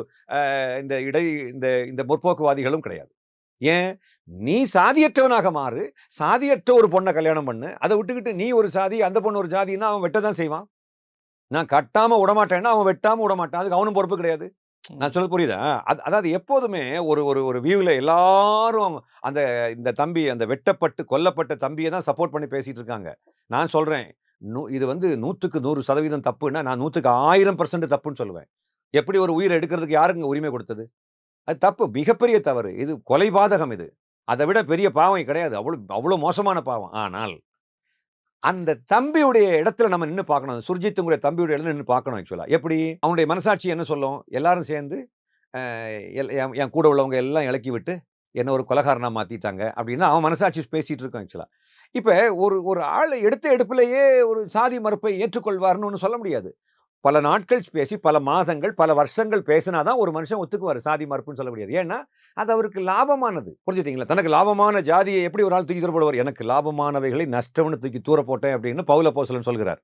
இந்த இடை இந்த இந்த முற்போக்குவாதிகளும் கிடையாது. ஏன்? நீ சாதியற்றவனாக மாறு சாதியற்ற ஒரு பொண்ணை கல்யாணம் பண்ணு அதை விட்டுக்கிட்டு நீ ஒரு சாதி அந்த பொண்ணு ஒரு ஜாதின்னா அவன் வெட்ட தான் செய்வான். நான் கட்டாம விடமாட்டேன்னா அவன் வெட்டாம விடமாட்டான் அதுக்கு அவனும் பொறுப்பு கிடையாது. நான் சொல்ல புரியுதா? அது அதாவது எப்போதுமே ஒரு ஒரு ஒரு வியூவில் எல்லாரும் அந்த இந்த தம்பி அந்த வெட்டப்பட்டு கொல்லப்பட்ட தம்பியை தான் சப்போர்ட் பண்ணி பேசிட்டு இருக்காங்க. நான் சொல்றேன் நூ இது வந்து நூற்றுக்கு நூறு சதவீதம் தப்புன்னா நான் நூற்றுக்கு ஆயிரம் பர்சன்ட் தப்புன்னு சொல்லுவேன். எப்படி ஒரு உயிரை எடுக்கிறதுக்கு யாருங்க உரிமை கொடுத்தது? அது தப்பு. மிகப்பெரிய தவறு. இது கொலை பாதகம் இது. அதை விட பெரிய பாவம் கிடையாது. அவ்வளோ அவ்வளோ மோசமான பாவம். ஆனால் அந்த தம்பியுடைய இடத்துல நம்ம நின்று பார்க்கணும். சுர்ஜித்துங்கிற தம்பியுடைய இடத்துல நின்று பார்க்கணும் ஆக்சுவலாக எப்படி? அவனுடைய மனசாட்சி என்ன சொல்லும்? எல்லாரும் சேர்ந்து எல்- என் என் கூட உள்ளவங்க எல்லாம் இலக்கி விட்டு என்ன ஒரு கொலகாரனாக மாற்றிட்டாங்க அப்படின்னா அவன் மனசாட்சி பேசிகிட்டு இருக்கான் ஆக்சுவலாக இப்போ ஒரு ஒரு ஆள் எடுத்த எடுப்பிலேயே ஒரு சாதி மறுப்பை ஏற்றுக்கொள்வார்னு ஒன்று சொல்ல முடியாது. பல நாட்கள் பேசி பல மாதங்கள் பல வருஷங்கள் பேசினா தான் ஒரு மனுஷன் ஒத்துக்குவார். சாதி மறுப்புன்னு சொல்ல முடியாது. ஏன்னா அது அவருக்கு லாபமானது. புரிஞ்சுட்டிங்களா தனக்கு லாபமான ஜாதியை எப்படி ஒரு ஆள் தூக்கி தூரப்படுவார்? எனக்கு லாபமானவைகளை நஷ்டம்னு தூக்கி தூர போட்டேன் அப்படின்னு பவுல போசலன் சொல்கிறார்.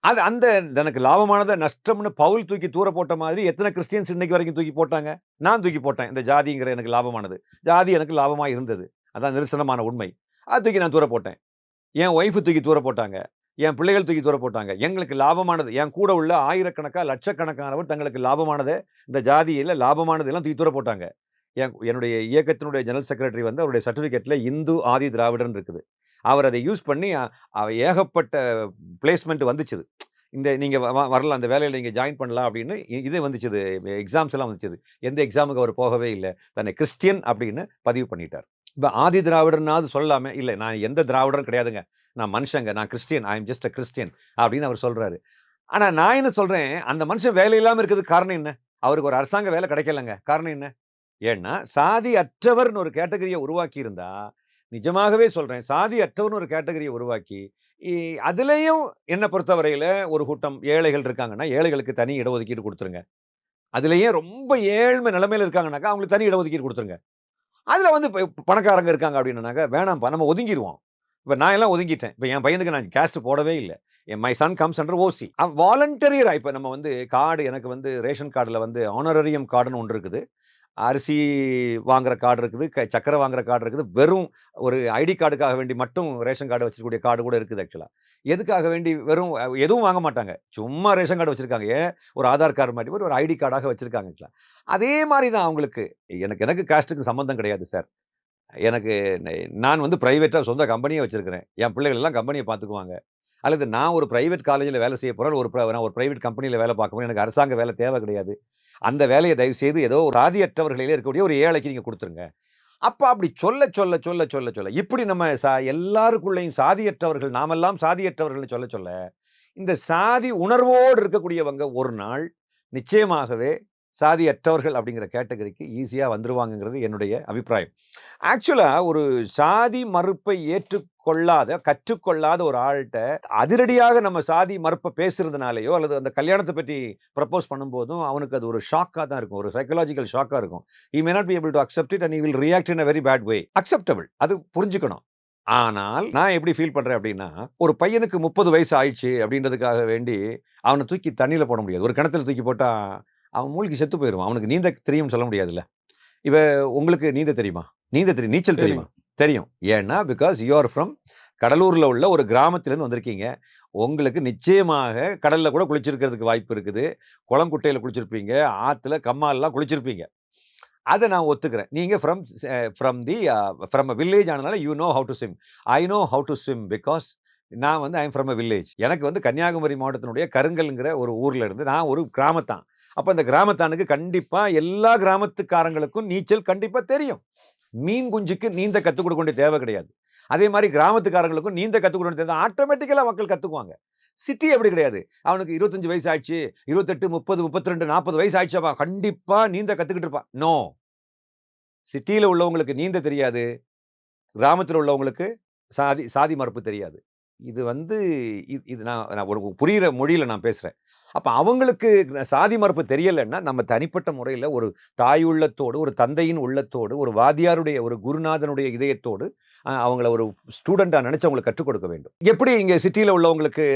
அது அந்த எனக்கு லாபமானதை நஷ்டம்னு பவுல் தூக்கி தூர போட்ட மாதிரி எத்தனை கிறிஸ்டியன்ஸ் இன்னைக்கு வரைக்கும் தூக்கி போட்டாங்க? நான் தூக்கி போட்டேன். இந்த ஜாதிங்கிற எனக்கு லாபமானது. ஜாதி எனக்கு லாபமா இருந்தது. அதான் நிரசனமான உண்மை. அது தூக்கி நான் தூர போட்டேன் என் ஒய்ஃபு தூக்கி தூர போட்டாங்க என் பிள்ளைகள் தூக்கி தூர போட்டாங்க. எங்களுக்கு லாபமானது என் கூட உள்ள ஆயிரக்கணக்கா லட்சக்கணக்கானவர் தங்களுக்கு லாபமானதை இந்த ஜாதியில் லாபமானது எல்லாம் தூக்கி தூர போட்டாங்க. என் என்னுடைய இயக்கத்தினுடைய ஜெனரல் செக்ரட்டரி வந்து அவருடைய சர்டிஃபிகேட்டில் இந்து ஆதி திராவிடன் இருக்குது. அவர் அதை யூஸ் பண்ணி ஏகப்பட்ட பிளேஸ்மெண்ட் வந்துச்சுது. இந்த நீங்கள் வரலாம் அந்த வேலையில் நீங்கள் ஜாயின் பண்ணலாம் அப்படின்னு இ- இது வந்துச்சுது. எக்ஸாம்ஸ் எல்லாம் வந்துச்சுது. எந்த எக்ஸாமுக்கு அவர் போகவே இல்லை. தன்னை கிறிஸ்டியன் அப்படின்னு பதிவு பண்ணிட்டார். இப்போ ஆதி திராவிடர்னாவது சொல்லாமே இல்லை நான் எந்த திராவிடரும் கிடையாதுங்க. நான் மனுஷங்க நான் Christian I am just a Christian அப்படின்னு அவர் சொல்றாரு. ஆனா நான் என்ன சொல்றேன் அந்த மனுஷன் வேலை இல்லாமல் இருக்கிறதுக்கு காரணம் என்ன? அவருக்கு ஒரு அரசாங்க வேலை கிடைக்கலங்க. காரணம் என்ன? ஏன்னா சாதி அற்றவர்னு ஒரு கேட்டகரியை உருவாக்கி இருந்தா நிஜமாகவே சொல்றேன் சாதி அற்றவர்னு ஒரு கேட்டகரியை உருவாக்கி அதுலேயும் அதுலயும் பொறுத்தவரையில் பொறுத்தவரையில ஒரு கூட்டம் ஏழைகள் இருக்காங்கன்னா ஏழைகளுக்கு தனி இடஒதுக்கீடு கொடுத்துருங்க. அதுலயே ரொம்ப ஏழ்மை நிலைமையில இருக்காங்கனாக்கா அவங்களுக்கு தனி இடஒதுக்கீடு கொடுத்துருங்க. அதுல வந்து பணக்காரங்க இருக்காங்க அப்படின்னாக்கா வேணாம்ப்பா நம்ம ஒதுங்கிடுவோம் இப்போ நான் எல்லாம் ஒதுங்கிட்டேன். இப்போ என் பையனுக்கு நான் கேஸ்ட் போடவே இல்லை. என் my son comes under OC வாலண்டரியராக இப்போ நம்ம வந்து கார்டு எனக்கு வந்து ரேஷன் கார்டில் வந்து ஆனரரியம் கார்டுன்னு ஒன்று இருக்குது. அரிசி வாங்குற கார்டு இருக்குது. க- சக்கரை வாங்குற கார்டு இருக்குது. வெறும் ஒரு ஐடி கார்டுக்காக வேண்டி மட்டும் ரேஷன் கார்டு வச்சிருக்கக்கூடிய கார்டு கூட இருக்குது ஆக்சுவலாக எதுக்காக வேண்டி வெறும் எதுவும் வாங்க மாட்டாங்க. சும்மா ரேஷன் கார்டு வச்சுருக்காங்க. ஏன்? ஒரு ஆதார் கார்டு மாதிரி ஒரு ஐடி கார்டாக வச்சுருக்காங்க ஆக்சுவலாக அதே மாதிரி தான் அவங்களுக்கு. எனக்கு எனக்கு காஸ்ட்டுக்கு சம்மந்தம் கிடையாது சார் எனக்கு நான் வந்து ப்ரைவேட்டாக சொந்த கம்பெனியை வச்சுருக்கிறேன். என் பிள்ளைகள் எல்லாம் கம்பெனியை பார்த்துக்குவாங்க. அல்லது நான் ஒரு ப்ரைவேட் காலேஜில் வேலை செய்ய போகிறேன் ஒரு நான் ஒரு ப்ரைவேட் கம்பெனியில் வேலை பார்க்க எனக்கு அரசாங்க வேலை தேவை கிடையாது. அந்த வேலையை தயவு செய்து ஏதோ ஒரு ஆதியற்றவர்களிலே இருக்கக்கூடிய ஒரு ஏழைக்கு நீங்கள் கொடுத்துருங்க. அப்போ அப்படி சொல்ல சொல்ல சொல்ல சொல்ல சொல்ல இப்படி நம்ம சா எல்லாருக்குள்ளேயும் சாதியற்றவர்கள் நாமெல்லாம் சாதியற்றவர்கள்னு சொல்ல சொல்ல இந்த சாதி உணர்வோடு இருக்கக்கூடியவங்க ஒரு நாள் நிச்சயமாகவே சாதியற்றவர்கள் அப்படிங்கிற கேட்டகரிக்கு ஈஸியாக வந்துடுவாங்கங்கிறது என்னுடைய அபிப்பிராயம். ஆக்சுவலாக ஒரு சாதி மறுப்பை ஏற்றுக்கொள்ளாத கற்றுக்கொள்ளாத ஒரு ஆள்கிட்ட அதிரடியாக நம்ம சாதி மறுப்பை பேசுறதுனாலயோ அல்லது அந்த கல்யாணத்தை பற்றி ப்ரப்போஸ் பண்ணும்போதும் அவனுக்கு அது ஒரு ஷாக்காக தான் இருக்கும். ஒரு சைக்கலாஜிக்கல் ஷாக்காக இருக்கும். He may not be able to accept it and he will react in a very bad way. அது புரிஞ்சுக்கணும். ஆனால் நான் எப்படி ஃபீல் பண்ணுறேன் அப்படின்னா ஒரு பையனுக்கு முப்பது வயசு ஆயிடுச்சு அப்படின்றதுக்காக வேண்டி அவனை தூக்கி தண்ணியில் போட முடியாது. ஒரு கிணத்துல தூக்கி போட்டால் அவன் மூழ்கி செத்து போயிடுவான் அவனுக்கு நீந்த தெரியும்னு சொல்ல முடியாதுல்ல. இவ உங்களுக்கு நீந்த தெரியுமா? நீந்த தெரியும். நீச்சல் தெரியுமா? தெரியும். ஏன்னா பிகாஸ் யூ ஆர் ஃப்ரம் கடலூர்ல உள்ள ஒரு கிராமத்திலேருந்து வந்திருக்கீங்க. உங்களுக்கு நிச்சயமாக கடல்ல கூட குளிச்சிருக்கிறதுக்கு வாய்ப்பு இருக்குது. குளம் குட்டையில குளிச்சிருப்பீங்க. ஆத்துல கம்மாலெல்லாம் குளிச்சிருப்பீங்க. அத நான் ஒத்துக்கிறேன். நீங்க from from the from a village ஆனனால you know how to swim. I know how to swim because நான் வந்து ஐ அம் ஃப்ரம் அ வில்லேஜ். எனக்கு வந்து கன்னியாகுமரி மாவட்டத்தினுடைய கருங்கல்ங்கிற ஒரு ஊர்ல இருந்து நான் ஒரு கிராமத்தான். அப்போ இந்த கிராமத்தானுக்கு கண்டிப்பாக எல்லா கிராமத்துக்காரங்களுக்கும் நீச்சல் கண்டிப்பா தெரியும். மீன் குஞ்சுக்கு நீந்த கற்றுக் கொடுக்க வேண்டிய தேவை கிடையாது. அதே மாதிரி கிராமத்துக்காரங்களுக்கும் நீந்த கற்றுக் கொடுக்க வேண்டிய தேவை ஆட்டோமேட்டிக்கலாக மக்கள் கத்துக்குவாங்க. சிட்டி அப்படி கிடையாது. அவனுக்கு 25 வயசு ஆயிடுச்சு. 28, 30, 32, 40 வயசு ஆயிடுச்சாப்பா கண்டிப்பாக நீந்த கத்துக்கிட்டு இருப்பான். நோ. சிட்டியில் உள்ளவங்களுக்கு நீந்த தெரியாது. கிராமத்தில் உள்ளவங்களுக்கு சாதி சாதி மறுப்பு தெரியாது. இது வந்து இது இது நான் நான் ஒரு புரியிற மொழியில் நான் பேசுகிறேன் அப்போ அவங்களுக்கு சாதி மறுப்பு தெரியலன்னா, நம்ம தனிப்பட்ட முறையில் ஒரு தாய் உள்ளத்தோடு, ஒரு தந்தையின் உள்ளத்தோடு, ஒரு வாத்தியாருடைய, ஒரு குருநாதனுடைய இதயத்தோடு அவங்கள ஒரு ஸ்டூடெண்ட்டாக நினச்சி அவங்களுக்கு கற்றுக் கொடுக்க வேண்டும். எப்படி இங்கே சிட்டியில் உள்ளவங்களுக்கு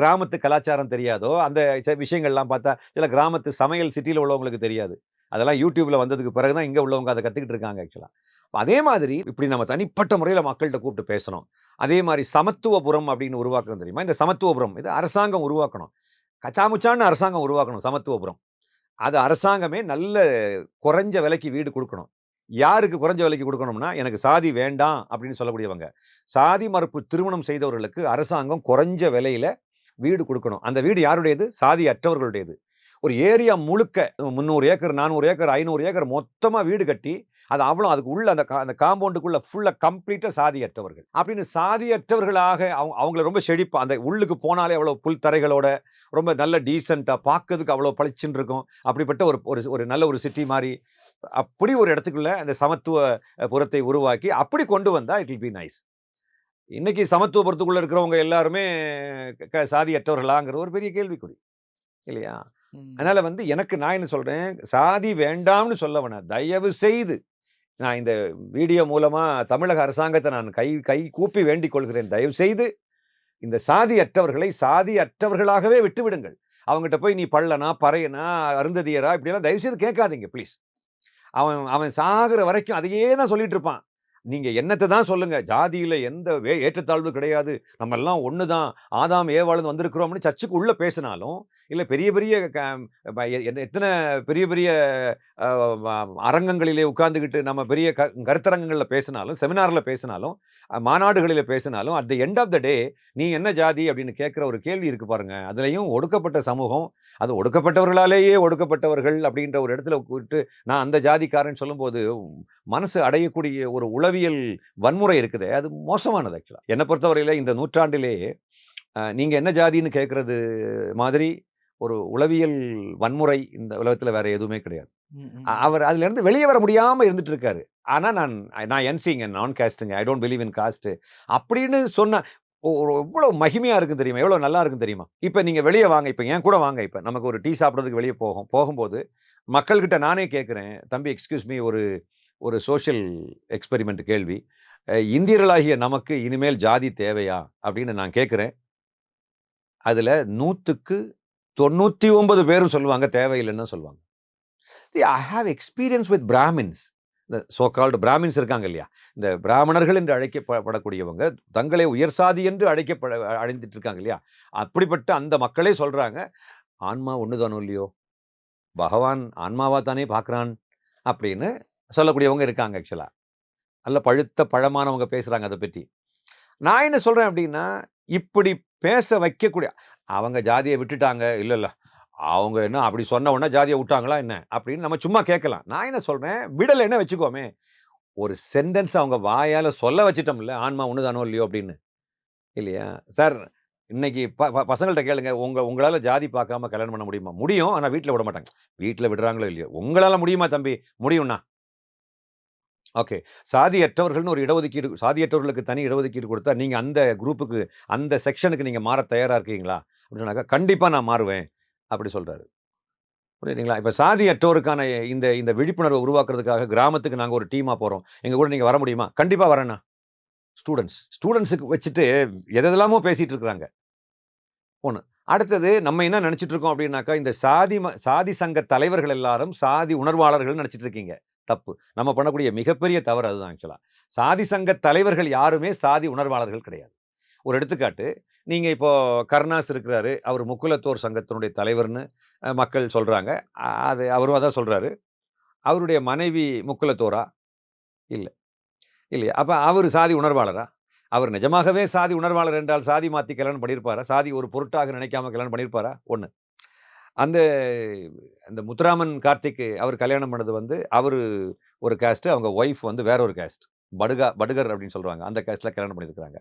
கிராமத்து கலாச்சாரம் தெரியாதோ, அந்த விஷயங்கள்லாம் பார்த்தா, சில கிராமத்து சமையல் சிட்டியில் உள்ளவங்களுக்கு தெரியாது. அதெல்லாம் யூடியூப்பில் வந்ததுக்கு பிறகு தான் இங்கே உள்ளவங்க அதை கற்றுக்கிட்டு இருக்காங்க ஆக்சுவலாக அதே மாதிரி இப்படி நம்ம தனிப்பட்ட முறையில் மக்கள்கிட்ட கூப்பிட்டு பேசணும். அதே மாதிரி சமத்துவபுரம் அப்படின்னு உருவாக்குறது தெரியுமா? இந்த சமத்துவபுரம் இது அரசாங்கம் உருவாக்கணும். கச்சாமுச்சான்னு அரசாங்கம் உருவாக்கணும் சமத்துவபுரம். அது அரசாங்கமே நல்ல குறைஞ்ச விலைக்கு வீடு கொடுக்கணும் யாருக்கு குறைஞ்ச விலைக்கு கொடுக்கணும்னா எனக்கு சாதி வேண்டாம் அப்படின்னு சொல்லக்கூடியவங்க. சாதி மறுப்பு திருமணம் செய்தவர்களுக்கு அரசாங்கம் குறைஞ்ச விலையில வீடு கொடுக்கணும் அந்த வீடு யாருடையது? சாதி அற்றவர்களுடையது. ஒரு ஏரியா முழுக்க 300 ஏக்கர், 400 ஏக்கர், ஐநூறு ஏக்கர் மொத்தமாக வீடு கட்டி, அது அவ்வளோ அதுக்கு உள்ள அந்த அந்த காம்பவுண்டுக்குள்ள ஃபுல்லா கம்ப்ளீட்டா சாதியற்றவர்கள். அப்படின்னு சாதியற்றவர்களாக அவ அவங்கள ரொம்ப செழிப்பா அந்த உள்ளுக்கு போனாலே அவ்வளோ புல் தரைகளோட, ரொம்ப நல்ல டீசென்ட்டா பார்க்கறதுக்கு அவ்வளோ பளிச்சுன்னு இருக்கும். அப்படிப்பட்ட ஒரு ஒரு ஒரு நல்ல ஒரு சிட்டி மாரி, அப்படி ஒரு இடத்துக்குள்ள அந்த சமத்துவ புரத்தை உருவாக்கி, அப்படி கொண்டு வந்தா இட் வில் பி நைஸ். இன்னைக்கு சமத்துவபுரத்துக்குள்ள இருக்கிறவங்க எல்லாருமே க சாதியற்றவர்களாங்கிறது ஒரு பெரிய கேள்விக்குறி. இல்லையா? அதனால வந்து எனக்கு நான் என்ன சொல்றேன், சாதி வேண்டாம்னு சொல்ல வேணாம். தயவு செய்து நான் இந்த வீடியோ மூலமாக தமிழக அரசாங்கத்தை நான் கை கை கூப்பி வேண்டிக் கொள்கிறேன். தயவு செய்து இந்த சாதி அற்றவர்களை சாதி அற்றவர்களாகவே விட்டுவிடுங்கள். அவங்ககிட்ட போய் நீ பள்ளனா, பறையனா, அருந்ததியரா இப்படியெல்லாம் தயவு செய்து கேட்காதீங்க ப்ளீஸ். அவன் அவன் சாகிற வரைக்கும் அதையே தான் சொல்லிட்டு இருப்பான். நீங்கள் என்னத்தை தான் சொல்லுங்கள் ஜாதியில் எந்த வே ஏற்றத்தாழ்வு கிடையாது. நம்ம எல்லாம் ஒன்று தான். ஆதாம் ஏவாள்ன்னு வந்திருக்கிறோம்னு சர்ச்சுக்கு உள்ளே பேசினாலும், இல்லை பெரிய பெரிய க ப எ பெரிய பெரிய அரங்கங்களிலே உட்கார்ந்துக்கிட்டு நம்ம பெரிய க கருத்தரங்கங்களில் பேசினாலும், செமினாரில் பேசினாலும், மாநாடுகளில் பேசினாலும், at the end of the day நீ என்ன ஜாதி அப்படின்னு கேட்குற ஒரு கேள்வி இருக்குது பாருங்கள் அதுலேயும் ஒடுக்கப்பட்ட சமூகம், அது ஒடுக்கப்பட்டவர்களாலேயே ஒடுக்கப்பட்டவர்கள் அப்படின்ற ஒரு இடத்துல விட்டு நான் அந்த ஜாதிக்காரன் சொல்லும்போது, மனசு அடையக்கூடிய ஒரு உளவியல் வன்முறை இருக்குதே, அது மோசமானது ஆக்சுவலாக என்னை பொறுத்தவரையில இந்த நூற்றாண்டிலே நீங்கள் என்ன ஜாதின்னு கேட்குறது மாதிரி ஒரு உளவியல் வன்முறை இந்த உலகத்துல வேற எதுவுமே கிடையாது. அவர் அதிலிருந்து வெளிய வர முடியாம இருந்துட்டு இருக்காரு. ஆனா நான் நான் என்சிங்க நான் காஸ்ட்ங்க. I don't believe in caste அப்படின்னு சொன்ன ஒரு எவ்வளோ மகிமையா இருக்கும் தெரியுமா? எவ்வளோ நல்லா இருக்கும் தெரியுமா? இப்ப நீங்க வெளிய வாங்க. இப்ப என் கூட வாங்க இப்ப. நமக்கு ஒரு டீ சாப்பிடுறதுக்கு வெளிய போகும் போகும்போது, மக்கள்கிட்ட நானே கேட்கிறேன். தம்பி எக்ஸ்கியூஸ் மீ ஒரு ஒரு சோசியல் எக்ஸ்பெரிமென்ட் கேள்வி. இந்தியர்களாகிய நமக்கு இனிமேல் ஜாதி தேவையா? அப்படின்னு நான் கேட்கிறேன். அதுல 100க்கு 99 பேரும் சொல்லுவாங்க தேவையில்லைன்னு சொல்லுவாங்க. I have experience with Brahmins. இந்த சோ பிராமின்ஸ் இருக்காங்க இல்லையா? இந்த பிராமணர்கள் என்று அழைக்கப்படக்கூடியவங்க தங்களை உயர் சாதி என்று அழைக்கப்பட அழைந்துட்டு இருக்காங்க இல்லையா? அப்படிப்பட்ட அந்த மக்களே சொல்றாங்க, ஆன்மா ஒண்ணு தானோ இல்லையோ? பகவான் ஆன்மாவா தானே பார்க்குறான் அப்படின்னு சொல்லக்கூடியவங்க இருக்காங்க ஆக்சுவலா. நல்ல பழுத்த பழமானவங்க பேசுகிறாங்க அதை பற்றி நான் என்ன சொல்றேன் அப்படின்னா, இப்படி பேச வைக்கக்கூடிய அவங்க ஜாதியை விட்டுட்டாங்க. இல்லை இல்லை அவங்க என்ன அப்படி சொன்ன உடனே ஜாதியை விட்டாங்களா என்ன? அப்படின்னு நம்ம சும்மா கேட்கலாம். நான் என்ன சொல்கிறேன் விடலை என்ன வச்சுக்கோமே. ஒரு சென்டென்ஸ் அவங்க வாயால் சொல்ல வச்சிட்டோம்ல ஆன்மா ஒன்றுதானோ இல்லையோ அப்படின்னு. இல்லையா? சார் இன்னைக்கு ப ப கேளுங்க. உங்கள் உங்களால் ஜாதி பார்க்காம கல்யாணம் பண்ண முடியுமா? முடியும். ஆனால் வீட்டில் விட மாட்டாங்க. வீட்டில் விடுறாங்களோ இல்லையோ. உங்களால் முடியுமா தம்பி? முடியும்ண்ணா. ஓகே. சாதியற்றவர்கள்னு ஒரு இடஒதுக்கீடு சாதியற்றவர்களுக்கு தனி இடஒதுக்கீடு கொடுத்தா நீங்கள் அந்த குரூப்புக்கு அந்த செக்ஷனுக்கு நீங்கள் மாற தயாராக இருக்கீங்களா? அப்படின்னு சொன்னாக்கா, கண்டிப்பா நான் மாறுவேன். அப்படி சொல்கிறாரு புரியுதுங்களா? சாதி சாதியற்றோருக்கான இந்த இந்த விழிப்புணர்வை உருவாக்குறதுக்காக கிராமத்துக்கு நாங்க ஒரு டீமா போறோம். எங்க கூட நீங்க வர முடியுமா? கண்டிப்பா வரேண்ணா. ஸ்டூடெண்ட்ஸ் ஸ்டூடெண்ட்ஸுக்கு வச்சுட்டு எதெல்லாமோ பேசிட்டு இருக்கிறாங்க. ஒண்ணு. அடுத்தது நம்ம என்ன நினச்சிட்டு இருக்கோம் அப்படின்னாக்கா, இந்த சாதி ம சாதி சங்க தலைவர்கள் எல்லாரும் சாதி உணர்வாளர்கள்னு நினச்சிட்டு இருக்கீங்க. தப்பு. நம்ம பண்ணக்கூடிய மிகப்பெரிய தவறு அதுதான் ஆக்சுவலாக சாதி சங்க தலைவர்கள் யாருமே சாதி உணர்வாளர்கள் கிடையாது. ஒரு எடுத்துக்காட்டு, நீங்கள் இப்போ கருணாஸ் இருக்கிறாரு. அவர் முக்குலத்தோர் சங்கத்தினுடைய தலைவர்னு மக்கள் சொல்கிறாங்க அது அவரும் அதான் சொல்கிறாரு அவருடைய மனைவி முக்குலத்தோரா? இல்லை. இல்லையா? அப்போ அவர் சாதி உணர்வாளரா? அவர் நிஜமாகவே சாதி உணர்வாளர் என்றால் சாதி மாற்றி கல்யாணம் பண்ணியிருப்பாரா? சாதி ஒரு பொருட்டாக நினைக்காம கல்யாணம் பண்ணியிருப்பாரா? ஒன்று அந்த அந்த முத்துராமன் கார்த்திக் அவர் கல்யாணம் பண்ணது வந்து அவர் ஒரு கேஸ்ட்டு அவங்க ஒய்ஃப் வந்து வேற ஒரு கேஸ்ட் படுகா படுகர் அப்படின்னு சொல்கிறாங்க அந்த கேஸ்ட்டில் கல்யாணம் பண்ணியிருக்கிறாங்க.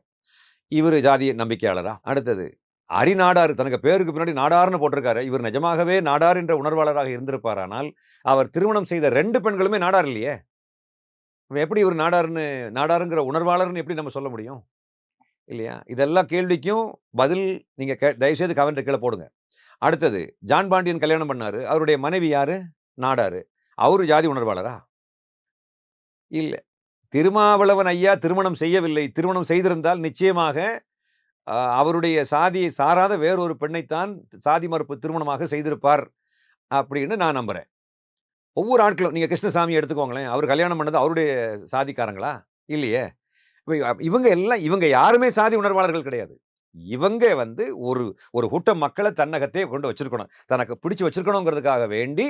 இவர் ஜாதி நம்பிக்கையாளரா? அடுத்தது அரிநாடார் தனக்கு பேருக்கு பின்னாடி நாடார்னு போட்டிருக்காரு. இவர் நிஜமாகவே நாடார் என்ற உணர்வாளராக இருந்திருப்பாரானால் அவர் திருமணம் செய்த ரெண்டு பெண்களுமே நாடார் இல்லையே? எப்படி இவர் நாடார்னு நாடாருங்கிற உணர்வாளர்னு எப்படி நம்ம சொல்ல முடியும்? இல்லையா? இதெல்லாம் கேள்விக்கும் பதில் நீங்க கே- தயவுசெய்து கமெண்ட் கீழே போடுங்க. அடுத்தது ஜான் பாண்டியன் கல்யாணம் பண்ணார். அவருடைய மனைவி யாரு? நாடாரு. அவரு ஜாதி உணர்வாளரா? இல்லை. திருமாவளவன் ஐயா திருமணம் செய்யவில்லை. திருமணம் செய்திருந்தால் நிச்சயமாக அவருடைய சாதியை சாராத வேறொரு பெண்ணைத்தான் சாதி மறுப்பு திருமணமாக செய்திருப்பார் அப்படின்னு நான் நம்புகிறேன் ஒவ்வொரு ஆட்களும் நீங்கள் கிருஷ்ணசாமி எடுத்துக்கோங்களேன் அவர் கல்யாணம் பண்ணது அவருடைய சாதிக்காரங்களா? இல்லையே. இவங்க எல்லாம் இவங்க யாருமே சாதி உணர்வாளர்கள் கிடையாது. இவங்க வந்து ஒரு ஒரு கூட்டம் மக்களை தன்னகத்தையே கொண்டு வச்சிருக்கணும். தனக்கு பிடிச்சி வச்சிருக்கணுங்கிறதுக்காக வேண்டி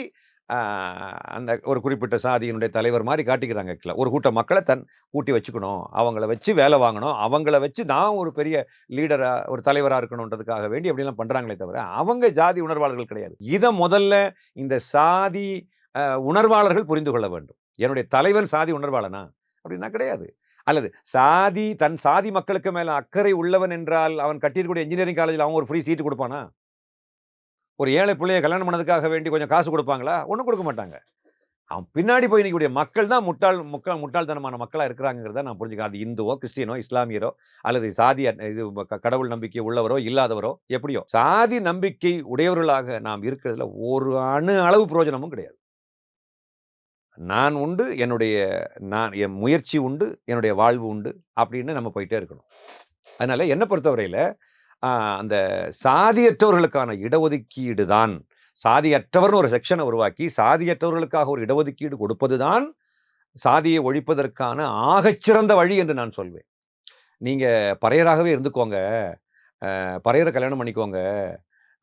அந்த ஒரு குறிப்பிட்ட சாதியினுடைய தலைவர் மாதிரி காட்டிக்கிறாங்க actually. ஒரு கூட்டம் மக்களை தன் கூட்டி வச்சுக்கணும். அவங்கள வச்சு வேலை வாங்கணும். அவங்கள வச்சு நான் ஒரு பெரிய லீடராக ஒரு தலைவராக இருக்கணுன்றதுக்காக வேண்டி அப்படிலாம் பண்ணுறாங்களே தவிர அவங்க ஜாதி உணர்வாளர்கள் கிடையாது. இதை முதல்ல இந்த சாதி உணர்வாளர்கள் புரிந்து கொள்ள வேண்டும். என்னுடைய தலைவன் சாதி உணர்வாளனா? அப்படின்னா கிடையாது. அல்லது சாதி தன் சாதி மக்களுக்கு மேலே அக்கறை உள்ளவன் என்றால் அவன் கட்டியிருக்கக்கூடிய இன்ஜினியரிங் காலேஜில் அவன் ஒரு ஃப்ரீ சீட்டு கொடுப்பானா? ஒரு ஏழை பிள்ளைய கல்யாணம் பண்ணதுக்காக வேண்டி கொஞ்சம் காசு கொடுப்பாங்களா? ஒன்றும் கொடுக்க மாட்டாங்க. அவன் பின்னாடி போய் நிற்கக்கூடிய மக்கள் தான் முட்டாள் முக்கால் முட்டாள்தனமான மக்களாக இருக்கிறாங்கிறத நான் புரிஞ்சுக்கிறேன். அது இந்துவோ கிறிஸ்டியனோ இஸ்லாமியரோ அல்லது சாதி இது கடவுள் நம்பிக்கை உள்ளவரோ இல்லாதவரோ எப்படியோ சாதி நம்பிக்கை உடையவர்களாக நாம் இருக்கிறதுல ஒரு அணு அளவு பிரயோஜனமும் கிடையாது. நான் உண்டு என்னுடைய நான் என் முயற்சி உண்டு என்னுடைய வாழ்வு உண்டு அப்படின்னு நம்ம போயிட்டே இருக்கணும். அதனால என்னை பொறுத்தவரையில அந்த சாதியற்றவர்களுக்கான இடஒதுக்கீடு தான் சாதியற்றவர்னு ஒரு செக்ஷனை உருவாக்கி சாதியற்றவர்களுக்காக ஒரு இடஒதுக்கீடு கொடுப்பது தான் சாதியை ஒழிப்பதற்கான ஆகச்சிறந்த வழி என்று நான் சொல்வேன். நீங்கள் பறையராகவே இருந்துக்கோங்க. பறையரை கல்யாணம் பண்ணிக்கோங்க.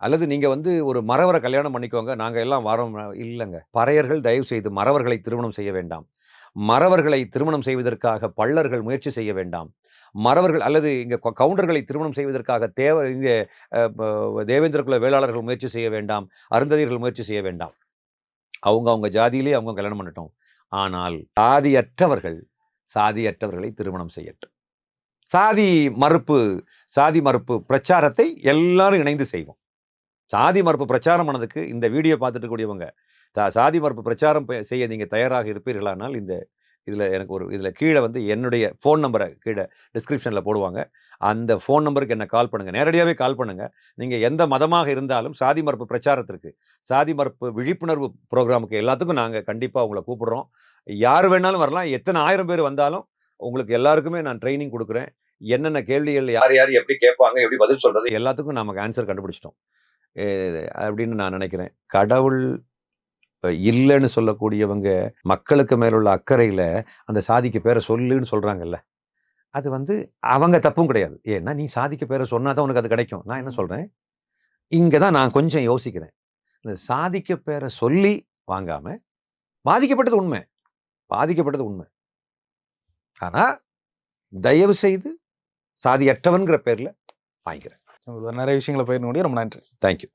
அல்லது நீங்கள் வந்து ஒரு மறவரை கல்யாணம் பண்ணிக்கோங்க. நாங்கள் எல்லாம் வரோம். இல்லைங்க. பறையர்கள் தயவு செய்து மறவர்களை திருமணம் செய்ய வேண்டாம். மறவர்களை திருமணம் செய்வதற்காக பள்ளர்கள் முயற்சி செய்ய வேண்டாம். மறவர்கள் அல்லது இங்க கவுண்டர்களை திருமணம் செய்வதற்காக தேவ இங்கே அஹ், தேவேந்திர குல வேளாளர்கள் முயற்சி செய்ய வேண்டாம் அருந்ததியர்கள் முயற்சி செய்ய வேண்டாம். அவங்க அவங்க ஜாதியிலே அவங்க கல்யாணம் பண்ணட்டும். ஆனால் சாதியற்றவர்கள் சாதியற்றவர்களை திருமணம் செய்யட்டும். சாதி மறுப்பு சாதி மறுப்பு பிரச்சாரத்தை எல்லாரும் இணைந்து செய்வோம். சாதி மறுப்பு பிரச்சாரம் பண்ணதுக்கு இந்த வீடியோ பார்த்துட்டு கூடியவங்க தா- சாதி மறுப்பு பிரச்சாரம் பெ- செய்ய நீங்க தயாராக இருப்பீர்களானால் இந்த இதில் எனக்கு ஒரு இதில் கீழே வந்து என்னுடைய ஃபோன் நம்பரை கீழே டிஸ்கிரிப்ஷனில் போடுவாங்க. அந்த ஃபோன் நம்பருக்கு என்ன கால் பண்ணுங்கள் நேரடியாகவே கால் பண்ணுங்கள் நீங்கள் எந்த மதமாக இருந்தாலும் சாதி மறுப்பு பிரச்சாரத்திற்கு சாதி மறுப்பு விழிப்புணர்வு ப்ரோக்ராமுக்கு எல்லாத்துக்கும் நாங்கள் கண்டிப்பாக உங்களை கூப்பிடுறோம். யார் வேணாலும் வரலாம். எத்தனை ஆயிரம் பேர் வந்தாலும் உங்களுக்கு எல்லாருக்குமே நான் ட்ரைனிங் கொடுக்குறேன். என்னென்ன கேள்விகள் யார் யார் எப்படி கேட்பாங்க எப்படி பதில் சொல்கிறது எல்லாத்துக்கும் நமக்கு ஆன்சர் கண்டுபிடிச்சிட்டோம். அப்படின்னு நான் நினைக்கிறேன். கடவுள் இல்லைன்னு சொல்லக்கூடியவங்க மக்களுக்கு மேலுள்ள அக்கறையில அந்த சாதிக்கு பேரை சொல்லுன்னு சொல்றாங்கல்ல. அது வந்து அவங்க தப்பும் கிடையாது. ஏன்னா நீ சாதிக்க பேரை சொன்னாதான் உனக்கு அது கிடைக்கும். நான் என்ன சொல்றேன்? இங்க தான் நான் கொஞ்சம் யோசிக்கிறேன். இந்த சாதிக்க பேரை சொல்லி வாங்காம பாதிக்கப்பட்டது உண்மை. பாதிக்கப்பட்டது உண்மை. ஆனா தயவு செய்து சாதியற்றவன்கிற பேர்ல வாங்கிக்கிறேன். நிறைய விஷயங்களை பயிர் ரொம்ப நன்றி. தேங்க்யூ